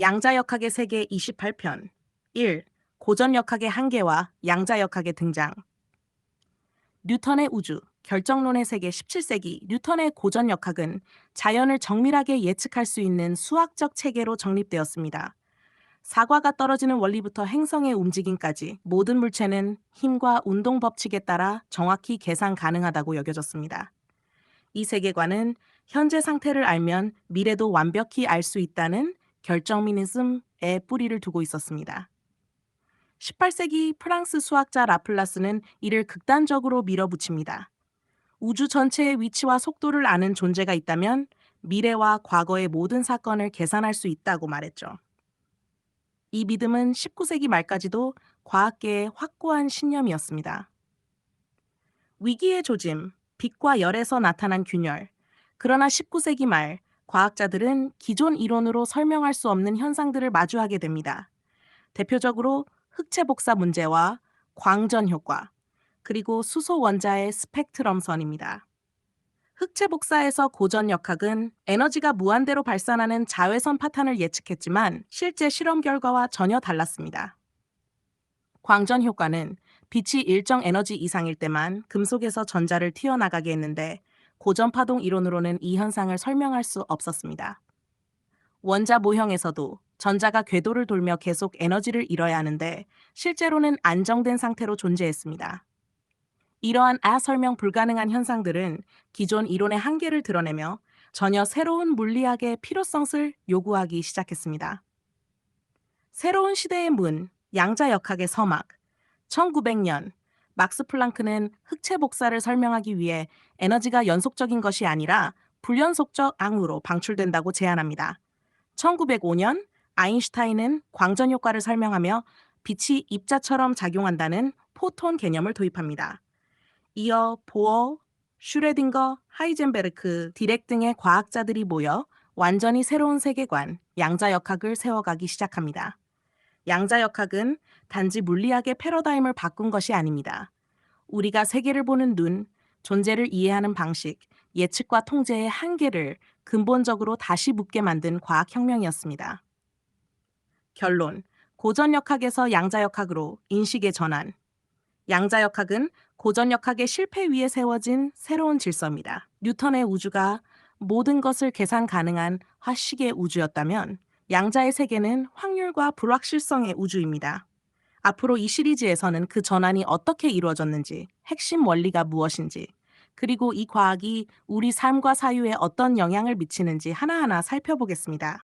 양자역학의 세계 28편 1. 고전역학의 한계와 양자역학의 등장 뉴턴의 우주, 결정론의 세계 17세기 뉴턴의 고전역학은 자연을 정밀하게 예측할 수 있는 수학적 체계로 정립되었습니다. 사과가 떨어지는 원리부터 행성의 움직임까지 모든 물체는 힘과 운동 법칙에 따라 정확히 계산 가능하다고 여겨졌습니다. 이 세계관은 현재 상태를 알면 미래도 완벽히 알 수 있다는 결정 미니즘에 뿌리를 두고 있었습니다. 18세기 프랑스 수학자 라플라스는 이를 극단적으로 밀어붙입니다. 우주 전체의 위치와 속도를 아는 존재가 있다면 미래와 과거의 모든 사건을 계산할 수 있다고 말했죠. 이 믿음은 19세기 말까지도 과학계의 확고한 신념이었습니다. 위기의 조짐, 빛과 열에서 나타난 균열. 그러나 19세기 말 과학자들은 기존 이론으로 설명할 수 없는 현상들을 마주하게 됩니다. 대표적으로 흑체 복사 문제와 광전 효과, 그리고 수소 원자의 스펙트럼선입니다. 흑체 복사에서 고전 역학은 에너지가 무한대로 발산하는 자외선 파탄을 예측했지만 실제 실험 결과와 전혀 달랐습니다. 광전 효과는 빛이 일정 에너지 이상일 때만 금속에서 전자를 튀어나가게 했는데 고전 파동 이론으로는 이 현상을 설명할 수 없었습니다. 원자 모형에서도 전자가 궤도를 돌며 계속 에너지를 잃어야 하는데 실제로는 안정된 상태로 존재했습니다. 이러한 아 설명 불가능한 현상들은 기존 이론의 한계를 드러내며 전혀 새로운 물리학의 필요성을 요구하기 시작했습니다. 새로운 시대의 문, 양자역학의 서막, 1900년 막스 플랑크는 흑체 복사를 설명하기 위해 에너지가 연속적인 것이 아니라 불연속적 앙으로 방출된다고 제안합니다. 1905년 아인슈타인은 광전 효과를 설명하며 빛이 입자처럼 작용한다는 포톤 개념을 도입합니다. 이어 보어, 슈레딩거, 하이젠베르크, 디렉 등의 과학자들이 모여 완전히 새로운 세계관, 양자역학을 세워가기 시작합니다. 양자역학은 단지 물리학의 패러다임을 바꾼 것이 아닙니다. 우리가 세계를 보는 눈, 존재를 이해하는 방식, 예측과 통제의 한계를 근본적으로 다시 묻게 만든 과학혁명이었습니다. 결론, 고전역학에서 양자역학으로 인식의 전환. 양자역학은 고전역학의 실패 위에 세워진 새로운 질서입니다. 뉴턴의 우주가 모든 것을 계산 가능한 화식의 우주였다면 양자의 세계는 확률과 불확실성의 우주입니다. 앞으로 이 시리즈에서는 그 전환이 어떻게 이루어졌는지, 핵심 원리가 무엇인지, 그리고 이 과학이 우리 삶과 사유에 어떤 영향을 미치는지 하나하나 살펴보겠습니다.